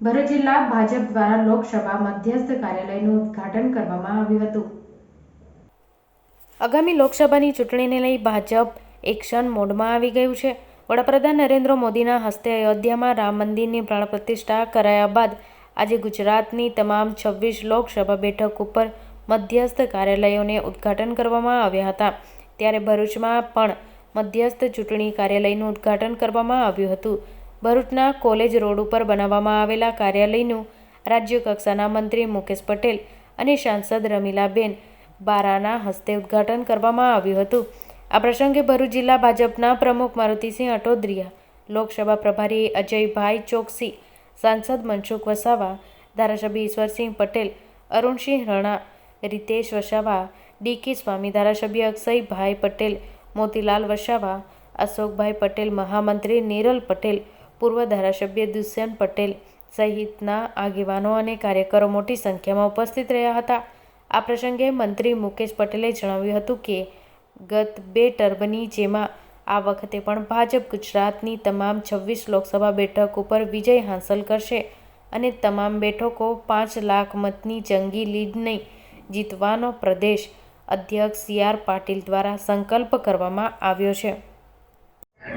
ભરૂચ જિલ્લા ભાજપ દ્વારા લોકસભા મધ્યસ્થ કાર્યાલયનું ઉદ્ઘાટન કરવામાં આવ્યું હતું. આગામી લોકસભાની ચૂંટણીને લઈ ભાજપ એક્શન મોડમાં આવી ગયું છે. વડાપ્રધાન નરેન્દ્ર મોદીના હસ્તે અયોધ્યામાં રામ મંદિરની પ્રાણ પ્રતિષ્ઠા કરાયા બાદ આજે ગુજરાતની તમામ છવ્વીસ લોકસભા બેઠક ઉપર મધ્યસ્થ કાર્યાલયોને ઉદ્ઘાટન કરવામાં આવ્યા હતા. ત્યારે ભરૂચમાં પણ મધ્યસ્થ ચૂંટણી કાર્યાલયનું ઉદ્ઘાટન કરવામાં આવ્યું હતું. ભરૂચના કોલેજ રોડ ઉપર બનાવવામાં આવેલા કાર્યાલયનું રાજ્ય કક્ષાના મંત્રી મુકેશ પટેલ અને સાંસદ રમીલાબેન બારાના હસ્તે ઉદ્ઘાટન કરવામાં આવ્યું હતું. આ પ્રસંગે ભરૂચ જિલ્લા ભાજપના પ્રમુખ મારુતિસિંહ અટોદરિયા, લોકસભા પ્રભારી અજયભાઈ ચોકસી, સાંસદ મનસુખ વસાવા, ધારાસભ્ય ઈશ્વરસિંહ પટેલ, અરુણસિંહ રણા, રીતેશ વસાવા, ડીકે સ્વામી, ધારાસભ્ય અક્ષયભાઈ પટેલ, મોતીલાલ વસાવા, અશોકભાઈ પટેલ, મહામંત્રી નિરલ પટેલ પૂર્વ ધારાસભ્ય દુષ્યંત પટેલ સહિતના આગેવાનો અને કાર્યકરો મોટી સંખ્યામાં ઉપસ્થિત રહ્યા હતા. આ પ્રસંગે મંત્રી મુકેશ પટેલે જણાવ્યું હતું કે, ગત બે ટર્મની જેમાં આ વખતે પણ ભાજપ ગુજરાતની તમામ છવ્વીસ લોકસભા બેઠક ઉપર વિજય હાંસલ કરશે અને તમામ બેઠકો પાંચ લાખ મતની જંગી લીડને જીતવાનો પ્રદેશ અધ્યક્ષ સી આર પાટીલ દ્વારા સંકલ્પ કરવામાં આવ્યો છે.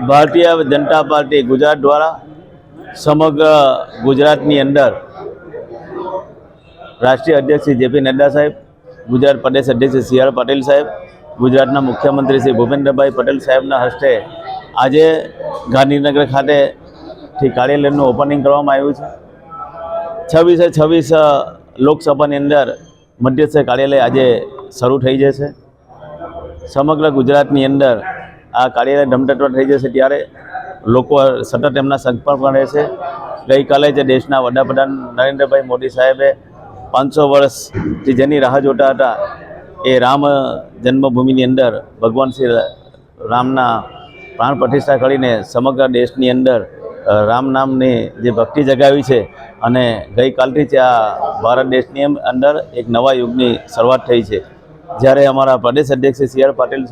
ભારતીય જનતા પાર્ટી ગુજરાત દ્વારા સમગ્ર ગુજરાતની અંદર રાષ્ટ્રીય અધ્યક્ષ શ્રી જેપી નડ્ડા સાહેબ, ગુજરાત પ્રદેશ અધ્યક્ષ શ્રી સી પાટીલ સાહેબ, ગુજરાતના મુખ્યમંત્રી શ્રી ભૂપેન્દ્રભાઈ પટેલ સાહેબના હસ્તે આજે ગાંધીનગર ખાતેથી કાર્યાલયનું ઓપનિંગ કરવામાં આવ્યું છે. છવ્વીસે છવ્વીસ લોકસભાની અંદર મધ્યસ્થ કાર્યાલય આજે શરૂ થઈ જશે. સમગ્ર ગુજરાતની અંદર આ કાર્યાલય ધમધટવા થઈ જશે ત્યારે લોકો સતત એમના સંપર્કમાં રહેશે. ગઈકાલે જે દેશના વડાપ્રધાન નરેન્દ્રભાઈ મોદી સાહેબે પાંચસો વર્ષથી જેની રાહ જોતા હતા, એ રામ જન્મભૂમિની અંદર ભગવાન શ્રી રામના પ્રાણ પ્રતિષ્ઠા કરીને સમગ્ર દેશની અંદર રામ નામની જે ભક્તિ જગાવી છે અને ગઈકાલથી જ આ ભારત દેશની અંદર એક નવા યુગની શરૂઆત થઈ છે. જ્યારે અમારા પ્રદેશ અધ્યક્ષ સી આર પાટીલ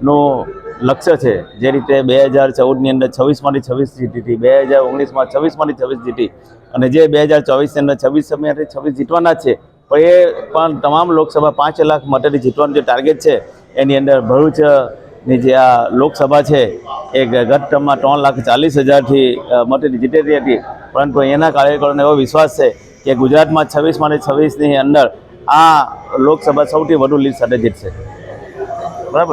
સાહેબનું લક્ષ્ય છે. જે રીતે બે હજાર ચૌદની અંદર છવ્વીસમાંથી છવ્વીસ જીતી બે હજાર ઓગણીસમાં છવ્વીસમાંથી છવ્વીસ જીતી અને જે બે હજાર ચોવીસની અંદર છવ્વીસ સમયથી છવ્વીસ જીતવાના છે. પણ એ પણ તમામ લોકસભા પાંચ લાખ મતેથી જીતવાનું જે ટાર્ગેટ છે, એની અંદર ભરૂચની જે આ લોકસભા છે, એ ગત ટર્મમાં ત્રણ લાખ ચાલીસ હજારથી મતેથી જીતેલી હતી. પરંતુ એના કાર્યકરોને એવો વિશ્વાસ છે કે ગુજરાતમાં છવ્વીસમાંથી છવ્વીસની અંદર આ લોકસભા સૌથી વધુ લીડ સાથે જીતશે. બરાબર